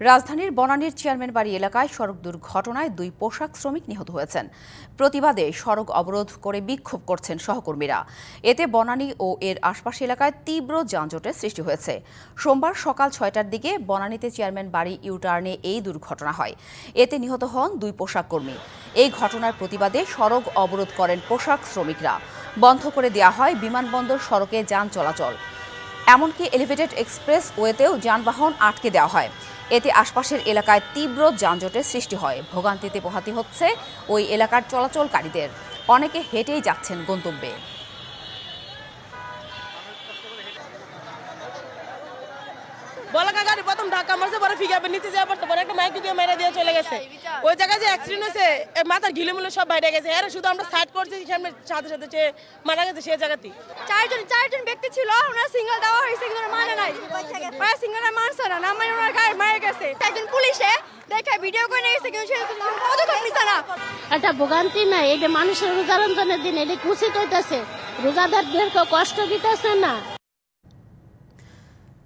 রাজধানীর বনানীর চেয়ারম্যান বাড়ি এলাকায় সড়ক দুর্ঘটনায় দুই পোশাক শ্রমিক নিহত হয়েছেন। প্রতিবাদে সড়ক অবরোধ করে বিক্ষোভ করছেন সহকর্মীরা। এতে বনানী ও এর আশপাশ এলাকায় তীব্র যানজটের সৃষ্টি হয়েছে। সোমবার সকাল ছয়টার দিকে বনানীতে চেয়ারম্যান বাড়ি ইউটার্নে এই দুর্ঘটনা হয়। এতে নিহত হন দুই পোশাক কর্মী। এই ঘটনার প্রতিবাদে সড়ক অবরোধ করেন পোশাক শ্রমিকরা। বন্ধ করে দেওয়া হয় বিমানবন্দর সড়কে যান চলাচল। এমনকি এলিভেটেড এক্সপ্রেস ওয়েতেও যানবাহন আটকে দেওয়া হয়। এতে আশপাশের এলাকায় তীব্র যানজটের সৃষ্টি হয়। ভোগান্তিতে পোহাতে হচ্ছে ওই এলাকার চলাচলকারীদের। অনেকে হেঁটেই যাচ্ছেন গন্তব্যে। বলাকা গাড়ি প্রথম ধাক্কা মারছে পরে ফিগাবে নিচে যাওয়ার পর পরে একটা মাইক দিয়ে মেরে দিয়ে চলে গেছে। ওই জায়গায় যে অ্যাক্সিডেন্ট হয়েছে মাথার ঘিলেমুলে সব বাইরে গেছে। এর শুধু আমরা সাইড করছি সামনে সাথে সাথে সে মারা গেছে সেই জায়গাতেই। চারজন চারজন ব্যক্তি ছিল ওনারা সিঙ্গেল দেওয়া হয়েছে কিন্তু মানে নাই। ওরা সিঙ্গেল মানছে না না মানে ওনার গেছে একজন পুলিশে দেখে ভিডিও করে নিয়ে গেছে কিন্তু পদক্ষেপ নিছে না। একটা ভোগান্তি নাই এটা মানুষের দিন এটা হইতেছে রোজাদারদেরকে কষ্ট দিতেছে না।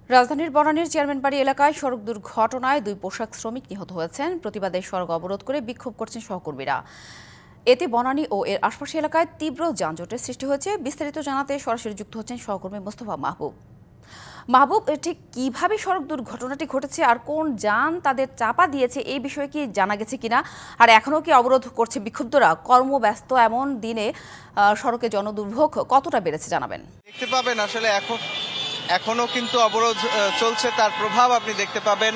রাজধানীর বনানীর চেয়ারম্যান বাড়ি এলাকায় সড়ক দুর্ঘটনায় দুই পোশাক শ্রমিক নিহত হয়েছেন। প্রতিবাদে সড়ক অবরোধ করে বিক্ষোভ করছেন সহকর্মীরা। এতে বনানী ও এর আশপাশের এলাকায় তীব্র যানজটের সৃষ্টি হয়েছে। বিস্তারিত জানাতে সরাসরি যুক্ত হচ্ছেন সহকর্মী মোস্তফা মাহবুব। মাহবুব ঠিক কীভাবে সড়ক দুর্ঘটনাটি ঘটেছে আর কোন যান তাদের চাপা দিয়েছে এই বিষয়ে কি জানা গেছে কিনা? আর এখনও কি অবরোধ করছে বিক্ষুব্ধরা? কর্মব্যস্ত এমন দিনে সড়কে জনদুর্ভোগ কতটা বেড়েছে জানাবেন। দেখতে পাবেন আসলে এখন, এখনও কিন্তু অবরোধ চলছে, তার প্রভাব আপনি দেখতে পাবেন।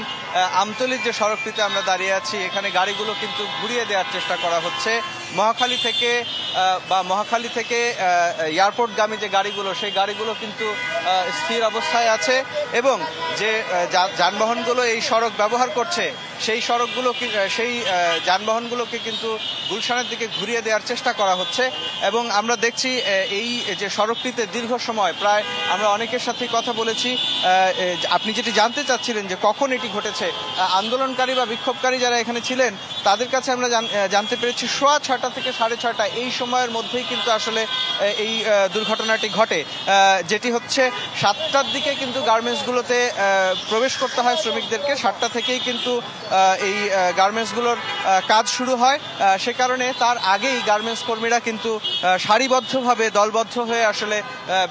আমতলির যে সড়কটিতে আমরা দাঁড়িয়ে আছি, এখানে গাড়িগুলো কিন্তু ঘুরিয়ে দেওয়ার চেষ্টা করা হচ্ছে। মহাখালী থেকে বা মহাখালী থেকে এয়ারপোর্টগামী যে গাড়িগুলো, সেই গাড়িগুলো কিন্তু স্থির অবস্থায় আছে এবং যে যানবাহনগুলো এই সড়ক ব্যবহার করছে, সেই সড়কগুলো সেই যানবাহনগুলোকে কিন্তু গুলশানের দিকে ঘুরিয়ে দেওয়ার চেষ্টা করা হচ্ছে এবং আমরা দেখছি এই যে সড়কটিতে দীর্ঘ সময়, প্রায় আমরা অনেকের সাথে কথা বলেছি আপনি যেটি জানতে চাচ্ছিলেন যে কখন এটি ঘটেছে আহ, আন্দোলনকারী বা বিক্ষোভকারী যারা এখানে ছিলেন তাদের কাছে আমরা জানতে পেরেছি সোয়া ছটা থেকে সাড়ে ছটা এই সময়ের মধ্যেই কিন্তু আসলে এই দুর্ঘটনাটি ঘটে। যেটি হচ্ছে সাতটার দিকে কিন্তু গার্মেন্টসগুলোতে প্রবেশ করতে হয় শ্রমিকদেরকে। সাতটা থেকেই কিন্তু এই গার্মেন্টসগুলোর কাজ শুরু হয়। সে কারণে তার আগেই গার্মেন্টস কর্মীরা কিন্তু সারিবদ্ধভাবে দলবদ্ধ হয়ে আসলে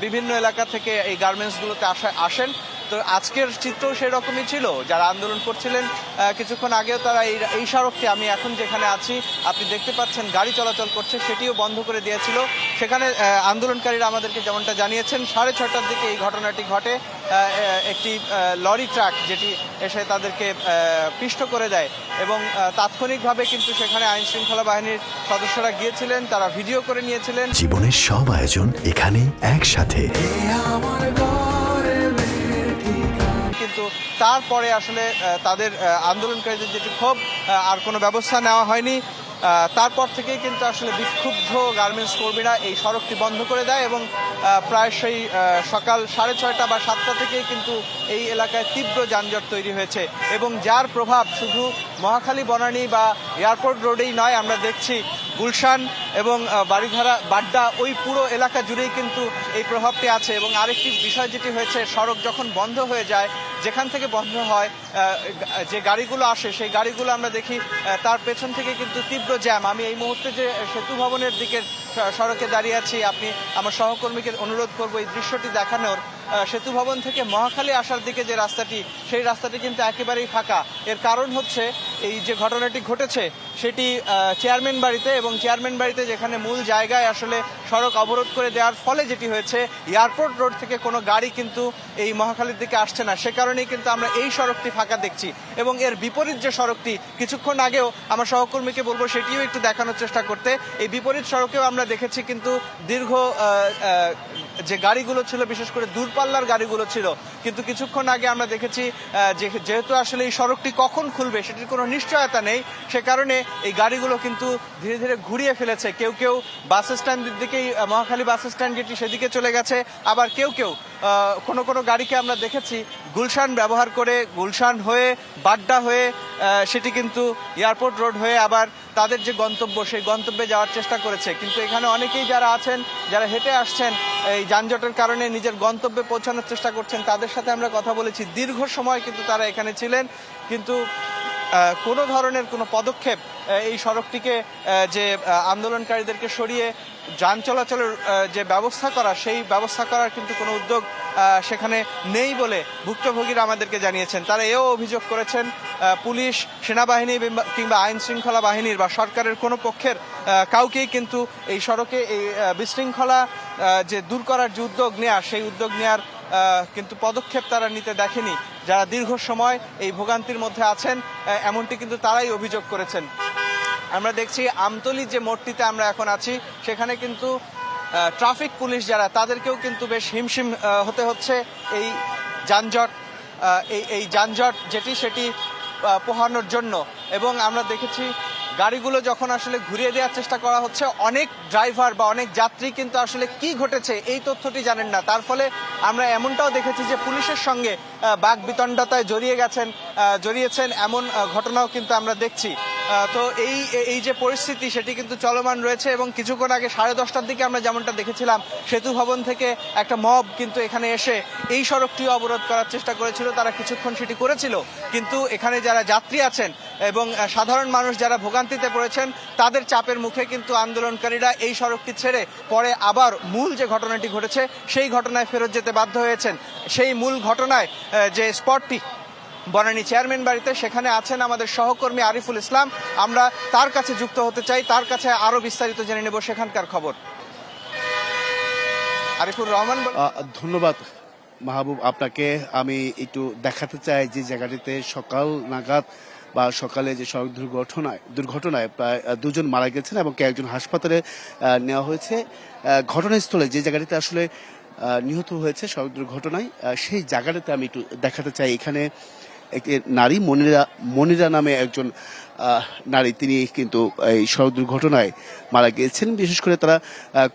বিভিন্ন এলাকা থেকে এই গার্মেন্টসগুলোতে আসা আসেন। তো আজকের চিত্র সেরকমই ছিল। যারা আন্দোলন করছিলেন কিছুক্ষণ আগেও তারা এই এই সড়কটি আমি এখন যেখানে আছি আপনি দেখতে পাচ্ছেন গাড়ি চলাচল করছে সেটিও বন্ধ করে দিয়েছিল। সেখানে আন্দোলনকারীরা আমাদেরকে যেমনটা জানিয়েছেন সাড়ে ছটার দিকে এই ঘটনাটি ঘটে। একটি লরি ট্রাক যেটি এসে তাদেরকে পিষ্ট করে দেয় এবং তাৎক্ষণিকভাবে কিন্তু সেখানে আইন শৃঙ্খলা বাহিনীর সদস্যরা গিয়েছিলেন তারা ভিডিও করে নিয়েছিলেন। জীবনের সব আয়োজন এখানে একসাথে। কিন্তু তারপরে আসলে তাদের আন্দোলনকারীদের যেটি ক্ষোভ আর কোনো ব্যবস্থা নেওয়া হয়নি। তারপর থেকেই কিন্তু আসলে বিক্ষুব্ধ গার্মেন্টস কর্মীরা এই সড়কটি বন্ধ করে দেয় এবং প্রায় সেই সকাল সাড়ে ছয়টা বা সাতটা থেকেই কিন্তু এই এলাকায় তীব্র যানজট তৈরি হয়েছে এবং যার প্রভাব শুধু মহাখালী, বনানী বা এয়ারপোর্ট রোডেই নয়, আমরা দেখছি গুলশান এবং বাড়িধারা বাড্ডা, ওই পুরো এলাকা জুড়েই কিন্তু এই প্রভাবটি আছে। এবং আরেকটি বিষয় যেটি হয়েছে, সড়ক যখন বন্ধ হয়ে যায়, যেখান থেকে বন্ধ হয় যে গাড়িগুলো আসে, সেই গাড়িগুলো আমরা দেখি তার পেছন থেকে কিন্তু তীব্র জ্যাম। আমি এই মুহূর্তে যে সেতু ভবনের দিকের সড়কে দাঁড়িয়ে আছি, আপনি আমার সহকর্মীকে অনুরোধ করব এই দৃশ্যটি দেখানোর। সেতু ভবন থেকে মহাখালী আসার দিকে যে রাস্তাটি, সেই রাস্তাটি কিন্তু একেবারেই ফাঁকা। এর কারণ হচ্ছে, এই যে ঘটনাটি ঘটেছে, সেটি চেয়ারম্যান বাড়িতে এবং চেয়ারম্যান বাড়িতে যেখানে মূল জায়গায় আসলে সড়ক অবরোধ করে দেওয়ার ফলে যেটি হয়েছে, এয়ারপোর্ট রোড থেকে কোনো গাড়ি কিন্তু এই মহাখালীর দিকে আসছে না। সে কারণেই কিন্তু আমরা এই সড়কটি ফাঁকা দেখছি এবং এর বিপরীত যে সড়কটি, কিছুক্ষণ আগেও আমার সহকর্মীকে বলব, সেটিও একটু দেখানোর চেষ্টা করতে। এই বিপরীত সড়কেও আমরা দেখেছি কিন্তু দীর্ঘ যে গাড়িগুলো ছিল, বিশেষ করে দূরপাল্লার গাড়িগুলো ছিল, কিন্তু কিছুক্ষণ আগে আমরা দেখেছি যেহেতু আসলে এই সড়কটি কখন খুলবে সেটির কোনো নিশ্চয়তা নেই, সে কারণে এই গাড়িগুলো কিন্তু ধীরে ধীরে ঘুরিয়ে ফেলেছে। কেউ কেউ বাস স্ট্যান্ডের দিকেই মহাখালী বাস স্ট্যান্ড যেটি সেদিকে চলে গেছে, আবার কেউ কেউ কোনো কোনো গাড়িকে আমরা দেখেছি, গুলশান ব্যবহার করে, গুলশান হয়ে, বাড্ডা হয়ে সেটি কিন্তু এয়ারপোর্ট রোড হয়ে আবার তাদের যে গন্তব্য, সেই গন্তব্যে যাওয়ার চেষ্টা করেছে। কিন্তু এখানে অনেকেই যারা আছেন, যারা হেঁটে আসছেন, এই যানজটের কারণে নিজের গন্তব্যে পৌঁছানোর চেষ্টা করছেন, তাদের সাথে আমরা কথা বলেছি। দীর্ঘ সময় কিন্তু তারা এখানে ছিলেন, কিন্তু কোনো ধরনের কোনো পদক্ষেপ এই সড়কটিকে যে আন্দোলনকারীদেরকে সরিয়ে যান চলাচলের যে ব্যবস্থা করা, সেই ব্যবস্থা করার কিন্তু কোনো উদ্যোগ সেখানে নেই বলে ভুক্তভোগীরা আমাদেরকে জানিয়েছেন। তারা এও অভিযোগ করেছেন পুলিশ, সেনাবাহিনী কিংবা আইন শৃঙ্খলা বাহিনীর বা সরকারের কোনো পক্ষের কাউকেই কিন্তু এই সড়কে এই বিশৃঙ্খলা যে দূর করার যে উদ্যোগ নেওয়া সেই উদ্যোগ নেওয়ার কিন্তু পদক্ষেপ তারা নিতে দেখেনি। যারা দীর্ঘ সময় এই ভোগান্তির মধ্যে আছেন এমনটি কিন্তু তারাই অভিযোগ করেছেন। আমরা দেখছি আমতলির যে মোড়টিতে আমরা এখন আছি, সেখানে কিন্তু ট্রাফিক পুলিশ যারা, তাদেরকেও কিন্তু বেশ হিমশিম হতে হচ্ছে এই যানজট এই এই যানজট যেটি, সেটি পোহানোর জন্য। এবং আমরা দেখেছি গাড়িগুলো যখন আসলে ঘুরিয়ে দেওয়ার চেষ্টা করা হচ্ছে, অনেক ড্রাইভার বা অনেক যাত্রী কিন্তু আসলে কি ঘটেছে এই তথ্যটি জানেন না। তার ফলে আমরা এমনটাও দেখেছি যে পুলিশের সঙ্গে বাঘ বিতণ্ডতায় জড়িয়ে গেছেন জড়িয়েছেন এমন ঘটনাও কিন্তু আমরা দেখছি। তো এই এই যে পরিস্থিতি, সেটি কিন্তু চলমান রয়েছে এবং কিছুক্ষণ আগে সাড়ে দশটার দিকে আমরা যেমনটা দেখেছিলাম, সেতু ভবন থেকে একটা মব কিন্তু এখানে এসে এই সড়কটিও অবরোধ করার চেষ্টা করেছিল। তারা কিছুক্ষণ সেটি করেছিল, কিন্তু এখানে যারা যাত্রী আছেন এবং সাধারণ মানুষ যারা ভোগান্তিতে পড়েছেন, তাদের চাপের মুখে কিন্তু আন্দোলনকারীরা এই সড়কটি ছেড়ে পরে আবার মূল যে ঘটনাটি ঘটেছে, সেই ঘটনায় ফেরত যেতে বাধ্য হয়েছেন। সেই মূল ঘটনায় যে স্পটটি বনানী চেয়ারম্যান বাড়িতে সেখানে আছেন আমাদের সহকর্মী আরিফুল ইসলাম। আমরা তার কাছে যুক্ত হতে চাই। তার কাছে আরও বিস্তারিত জেনে নেব সেখানকার খবর। আরিফুর রহমান ধন্যবাদ মাহবুব আপনাকে। আমি একটু দেখাতে চাই যে জায়গাটিতে সকাল নাগাদ বা সকালে যে সড়ক দুর্ঘটনায় দুর্ঘটনায় প্রায় দুজন মারা গেছেন এবং কে একজন হাসপাতালে নেওয়া হয়েছে। ঘটনাস্থলে যে জায়গাটিতে আসলে নিহত হয়েছে সড়ক দুর্ঘটনায় সেই জায়গাটাতে আমি একটু দেখাতে চাই। এখানে একটি নারী মনিরা মনিরা নামে একজন নারী। তিনি কিন্তু এই সড়ক দুর্ঘটনায় মারা গিয়েছেন। বিশেষ করে তারা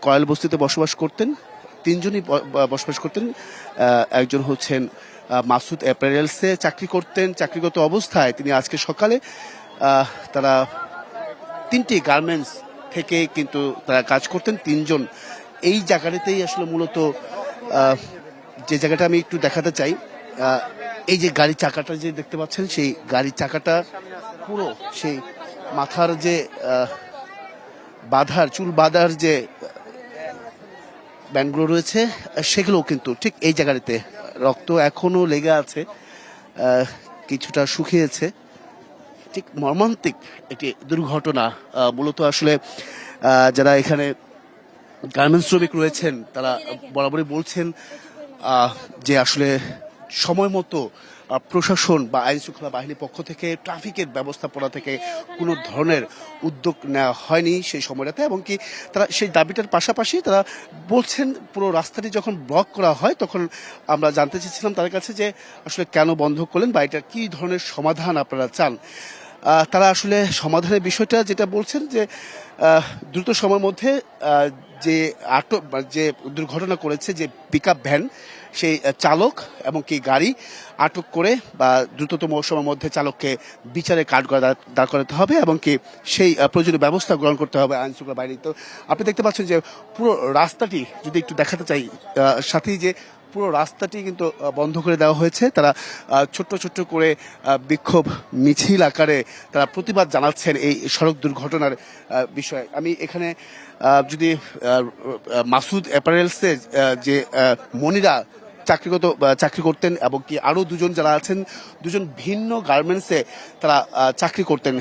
কয়েল বস্তিতে বসবাস করতেন। তিনজনই বসবাস করতেন। একজন হচ্ছেন মাসুদ অ্যাপারেলসে চাকরি করতেন। চাকরিগত অবস্থায় তিনি আজকে সকালে তারা তিনটি গার্মেন্টস থেকে কিন্তু তারা কাজ করতেন। তিনজন এই জায়গাটাতেই আসলে মূলত যে জায়গাটা আমি একটু দেখাতে চাই এই যে গাড়ি চাকাটা যে দেখতে পাচ্ছেন, সেই গাড়ির চাকাটা পুরো সেই মাথার যে বাঁধার, চুল বাঁধার যে ব্যান্ডগুলো রয়েছে, সেগুলোও কিন্তু ঠিক এই জায়গাটিতে রক্ত এখনও লেগে আছে কিছুটা শুকিয়েছে। ঠিক মর্মান্তিক একটি দুর্ঘটনা মূলত আসলে যারা এখানে গার্মেন্টস শ্রমিক রয়েছেন, তারা বরাবরই বলছেন যে আসলে সময় মতো প্রশাসন বা আইন শৃঙ্খলা বাহিনীর পক্ষ থেকে ট্রাফিকের ব্যবস্থাপনা থেকে কোনো ধরনের উদ্যোগ নেওয়া হয়নি সেই সময়টাতে এবং কি তারা সেই দাবিটার পাশাপাশি তারা বলছেন পুরো রাস্তাটি যখন ব্লক করা হয় তখন আমরা জানতে চেয়েছিলাম তাদের কাছে যে আসলে কেন বন্ধ করলেন বা এটার কী ধরনের সমাধান আপনারা চান। তারা আসলে সমাধানের বিষয়টা যেটা বলছেন যে দ্রুত সময়ের মধ্যে যে আটক যে দুর্ঘটনা করেছে যে পিক ভ্যান সেই চালক এবং কি গাড়ি আটক করে বা দ্রুততম সময়ের মধ্যে চালককে বিচারে কাঠ করা দাঁড় করাতে হবে এবং কি সেই প্রয়োজনীয় ব্যবস্থা গ্রহণ করতে হবে আইন শৃঙ্খলা বাহিনী। তো আপনি দেখতে পাচ্ছেন যে পুরো রাস্তাটি, যদি একটু দেখাতে চাই সাথেই যে পুরো রাস্তাটি কিন্তু বন্ধ করে দেওয়া হয়েছে। তারা ছোট্ট ছোট্ট করে বিক্ষোভ মিছিল আকারে তারা প্রতিবাদ জানাচ্ছেন এই সড়ক দুর্ঘটনার বিষয়ে। আমি এখানে যদি মাসুদ অ্যাপারেলসের যে মনিরা চাকরিগত চাকরি করতেন এবং কি আরও দুজন যারা আছেন, দুজন ভিন্ন গার্মেন্টসে তারা চাকরি করতেন।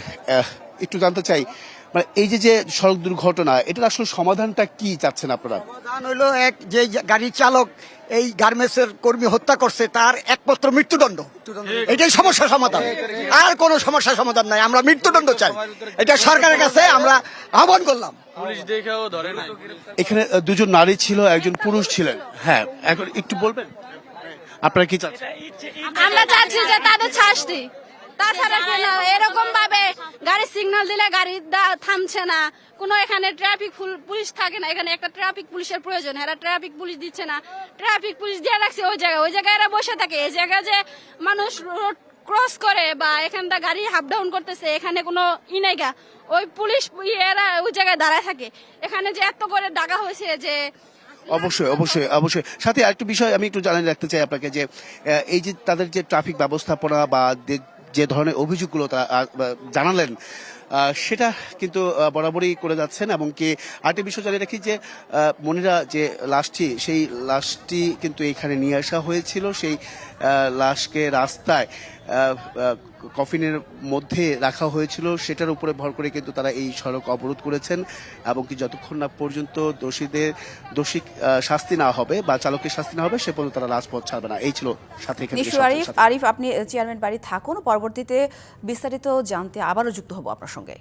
একটু জানতে চাই মানে এই যে যে সড়ক দুর্ঘটনা এটার আসলে সমাধানটা কি চাচ্ছেন আপনারা? প্রধান হলো এক যে গাড়ির চালক এই গার্মেন্টসের কর্মী হত্যা করছে তার একমাত্র মৃত্যুদণ্ড। এটাই সমস্যা সমাধান। আর কোনো সমস্যা সমাধান নাই আমরা মৃত্যুদণ্ড চাই। এটা সরকারের কাছে আমরা আহ্বান করলাম। এখানে দুজন নারী ছিল একজন পুরুষ ছিলেন। হ্যাঁ এখন একটু বলবেন? আপনারা কি চাচ্ছেন? আমরা চাচ্ছি যে তাদের শাস্তি। তাছাড়া এরকম ভাবে গাড়ি সিগন্যাল দিলে গাড়ি থামছে না। কোনো এখানে ট্রাফিক পুলিশ থাকে না। এখানে একটা ট্রাফিক পুলিশের প্রয়োজন। এরা ট্রাফিক পুলিশ দিচ্ছে না। ট্রাফিক পুলিশ দিয়ে রাখছে ওই জায়গায়। ওই জায়গায় এরা বসে থাকে। এই জায়গায় যে মানুষ রোড ক্রস করে বা এখানটা গাড়ি হাফ ডাউন করতেছে এখানে কোনো ই নাই গা। ওই পুলিশ এরা ওই জায়গায় দাঁড়ায় থাকে। এখানে যে এত করে ডাকা হয়েছে যে অবশ্যই অবশ্যই অবশ্যই। সাথে আরেকটু বিষয় আমি একটু জানিয়ে রাখতে চাই আপনাকে যে এই যে তাদের যে ট্রাফিক ব্যবস্থাপনা বা যে- ধরনের অভিযোগগুলো তারা জানালেন সেটা কিন্তু বরাবরই করে যাচ্ছেন এবং কি আরেকটি বিষয় জানিয়ে রাখি যে মনিরা যে লাশটি সেই লাশটি কিন্তু এখানে নিয়ে আসা হয়েছিল। সেই লাশকে রাস্তায় কফিনের মধ্যে রাখা হয়েছিল। সেটার উপরে ভর করে কিন্তু তারা এই সড়ক অবরোধ করেছেন এবং কি যতক্ষণ না পর্যন্ত দোষীদের দোষী শাস্তি না হবে বা চালকের শাস্তি না হবে সে পর্যন্ত তারা রাজপথ ছাড়বে না। এই ছিল সাথে আরিফ আরিফ আপনি চেয়ারম্যান বাড়ি থাকুন। পরবর্তীতে বিস্তারিত জানতে আবারও যুক্ত হব আপনার সঙ্গে